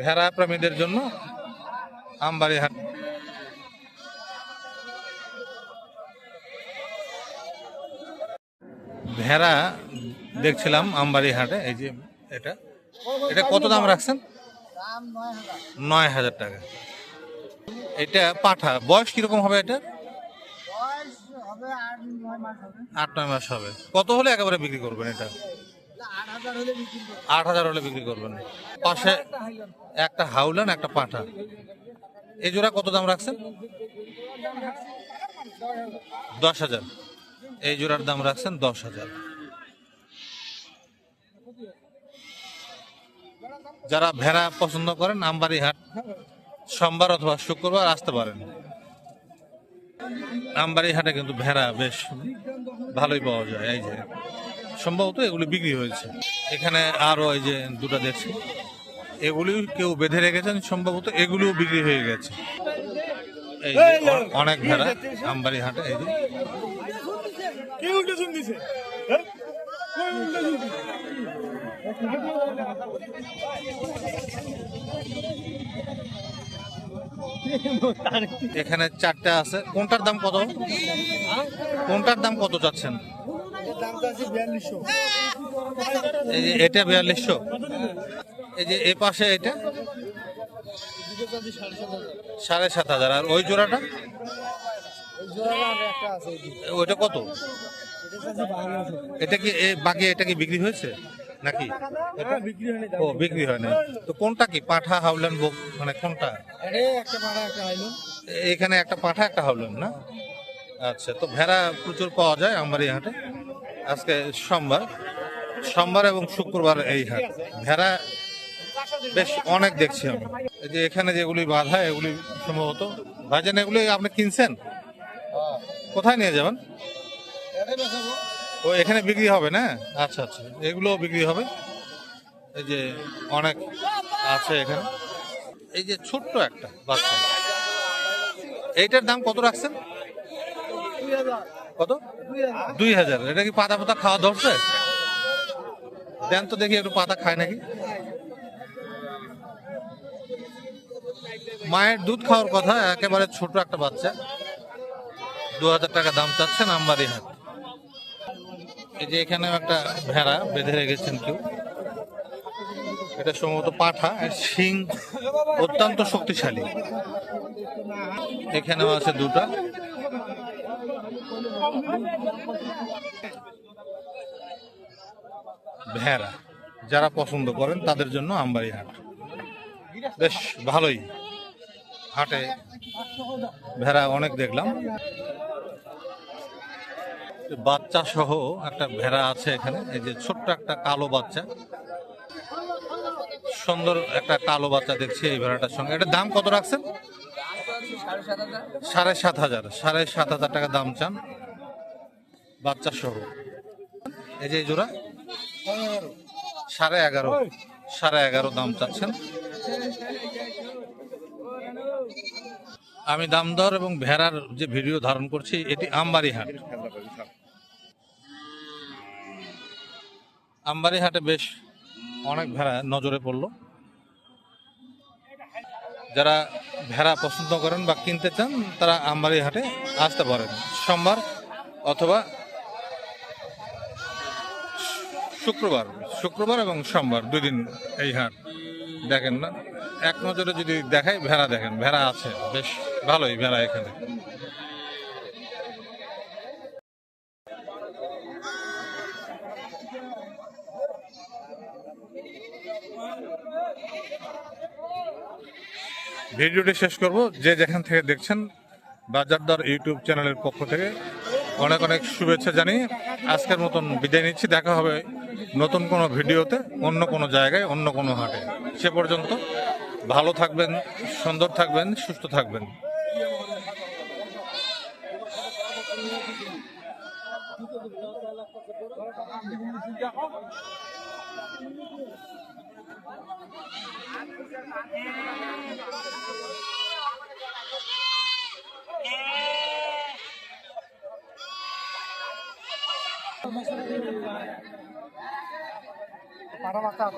ভেড়া প্রেমীদের জন্য আমবাড়ি হাট। ভেড়া দেখছিলাম আমবাড়ি হাটে এই যে এটা। এটা কত দাম রাখছেন? নয় হাজার টাকা। এটা পাঠা বয়স কীরকম হবে এটা? আট নয় মাস হবে। কত হলে একেবারে বিক্রি করবেন এটা? আট হাজার হলে বিক্রি করবেন। পাশে একটা হাউলান, একটা পাঠা। এই জোড়া কত দাম রাখছেন? দশ হাজার। এই জোড়ার দাম রাখছেন দশ হাজার। যারা ভেড়া পছন্দ করেন আমবাড়ি হাট সোমবার অথবা শুক্রবার আসতে পারেন। আমবাড়ি হাটে কিন্তু ভেড়া বেশ ভালোই পাওয়া যায়, এই যে। সম্ভবত এগুলি বিক্রি হয়েছে। এখানে আরও এই যে দুটো দেখছি। এগুলি কেউ বেঁধে রেখেছেন সম্ভবত এগুলিও বিক্রি হয়ে গেছে। এই অনেক ভেড়া আমবাড়ি হাটে এই যে। হ্যাঁ? এখানে চারটা আছে। কোনটার দাম কত? কোনটার দাম কত চাচ্ছেন? এটা বিয়াল্লিশশো। এই যে এ পাশে এটা? সাড়ে সাত হাজার। আর ওই জোড়াটা। ওইটা কত? এটা কি বাকি এটা কি বিক্রি হয়েছে নাকি? ও, বিক্রি হয় না তো কোনটা কি? পাঠা, হাউলেন, বোক মানে কোনটা? এখানে একটা পাঠা, একটা হাউলেন, না? আচ্ছা তো ভেড়া প্রচুর পাওয়া যায় আমার এই হাটে। আজকে সোমবার। সোমবার এবং শুক্রবার এই হাট। ভেড়া বেশ অনেক দেখছি আমি। যে এখানে যেগুলি বাঁধা, এগুলি সম্ভবত ভাজেন এগুলি আপনি কিনছেন? কোথায় নিয়ে যাবেন? ও, এখানে বিক্রি হবে না? আচ্ছা আচ্ছা এগুলো বিক্রি হবে। এই যে অনেক আছে এখানে। এই যে ছোট্ট একটা বাচ্চা। এইটার দাম কত রাখছেন? কত? দুই হাজার। এটা কি পাতা পাতা খাওয়া ধরছে? দেন তো দেখি একটু পাতা খায় নাকি। মায়ের দুধ খাওয়ার কথা, একেবারে ছোট একটা বাচ্চা। দু হাজার টাকা দাম চাচ্ছেন আমবাড়ি হাট। এই যে এখানে একটা ভেড়া বেঁধে রেখেছেন কেউ। এটা সম্ভবত পাঠা শিং অত্যন্ত শক্তিশালী। এখানেও আছে দুটা। ভেড়া, যারা পছন্দ করেন তাদের জন্য আমবাড়ি হাট। বেশ ভালোই। হাটে ভেড়া অনেক দেখলাম। বাচ্চা সহ একটা ভেড়া আছে এখানে। এই যে ছোট্ট একটা কালো বাচ্চা। সুন্দর একটা কালো বাচ্চা দেখছি এই ভেড়াটার সঙ্গে। এটার দাম কত রাখছেন? সাড়ে সাত হাজার, সাড়ে সাত হাজার টাকা দাম চান বাচ্চা সহ। এই যে জোড়া? সাড়ে এগারো সাড়ে এগারো দাম চাচ্ছেন। আমি দাম দর এবং ভেড়ার যে ভিডিও ধারণ করছি, এটি আমবাড়ি হাট আমবাড়ি হাটে বেশ অনেক ভেড়া নজরে পড়ল। যারা ভেড়া পছন্দ করেন বা কিনতে চান, তারা আমবাড়ি হাটে আসতে পারেন। সোমবার অথবা শুক্রবার শুক্রবার এবং সোমবার দুই দিন এই হাট দেখেন না। এক নজরে যদি দেখাই, ভেড়া দেখেন, ভেড়া আছে, বেশ ভালোই ভেড়া এখানে। ভিডিওটি শেষ করব। যে যেখান থেকে দেখছেন বাজার দর ইউটিউব চ্যানেলের পক্ষ থেকে অনেক অনেক শুভেচ্ছা জানিয়ে আজকের মতন বিদায় নিচ্ছি। দেখা হবে নতুন কোনো ভিডিওতে অন্য কোনো জায়গায়, অন্য কোনো হাটে। সে পর্যন্ত ভালো থাকবেন, সুন্দর থাকবেন, সুস্থ থাকবেন। para mata